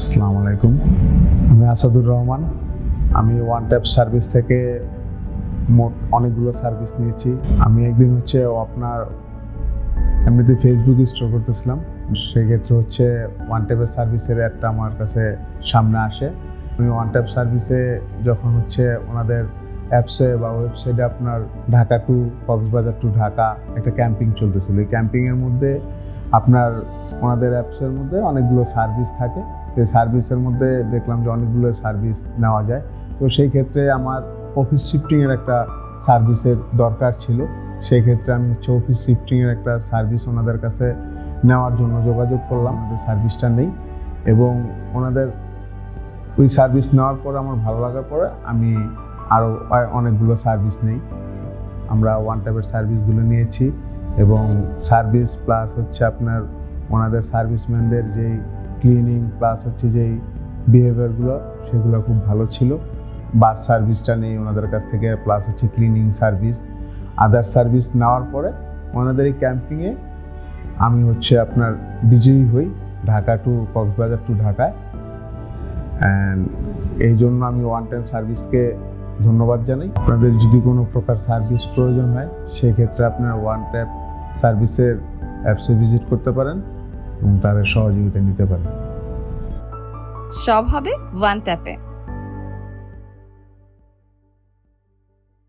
আসসালামু আলাইকুম। আমি আসাদুর রহমান। আমি ওয়ান ট্যাপ সার্ভিস থেকে মোট অনেকগুলো সার্ভিস নিয়েছি। আমি একদিন হচ্ছে আপনার এমনিতে ফেসবুক স্টোর করতেছিলাম। সেক্ষেত্রে হচ্ছে ওয়ান ট্যাপের সার্ভিসের একটা আমার কাছে সামনে আসে। আমি ওয়ান ট্যাপ সার্ভিসে যখন হচ্ছে ওনাদের অ্যাপসে বা ওয়েবসাইটে আপনার ঢাকা টু কক্সবাজার টু ঢাকা একটা ক্যাম্পিং চলতেছিল। এই ক্যাম্পিংয়ের মধ্যে আপনার ওনাদের অ্যাপসের মধ্যে অনেকগুলো সার্ভিস থাকে। সেই সার্ভিসের মধ্যে দেখলাম যে অনেকগুলো সার্ভিস নেওয়া যায়। তো সেই ক্ষেত্রে আমার অফিস শিফটিংয়ের একটা সার্ভিসের দরকার ছিল। সেই ক্ষেত্রে আমি হচ্ছে অফিস শিফটিংয়ের একটা সার্ভিস ওনাদের কাছে নেওয়ার জন্য যোগাযোগ করলাম। ওনাদের সার্ভিসটা নেই। এবং ওনাদের ওই সার্ভিস নেওয়ার পরে আমার ভালো লাগার পরে আমি আরও অনেকগুলো সার্ভিস নেই। আমরা ওয়ান টাইপের সার্ভিসগুলো নিয়েছি। এবং সার্ভিস প্লাস হচ্ছে আপনার ওনাদের সার্ভিসম্যানদের যেই ক্লিনিং প্লাস হচ্ছে যেই বিহেভিয়ারগুলো সেগুলো খুব ভালো ছিল। বাস সার্ভিসটা নেই ওনাদের কাছ থেকে, প্লাস হচ্ছে ক্লিনিং সার্ভিস আদার সার্ভিস নেওয়ার পরে ওনাদের এই ক্যাম্পিংয়ে আমি হচ্ছে আপনার বিজয়ী হই ঢাকা টু কক্সবাজার টু ঢাকায়। অ্যান্ড এই জন্য আমি ওয়ান টাইম সার্ভিসকে ধন্যবাদ জানাই। আপনাদের যদি কোনো প্রকার সার্ভিস প্রয়োজন হয়, সেক্ষেত্রে আপনারা ওয়ান ট্যাপ সার্ভিসের অ্যাপসে ভিজিট করতে পারেন এবং তাদের সহযোগিতা নিতে পারেন। সব হবে ওয়ান ট্যাপে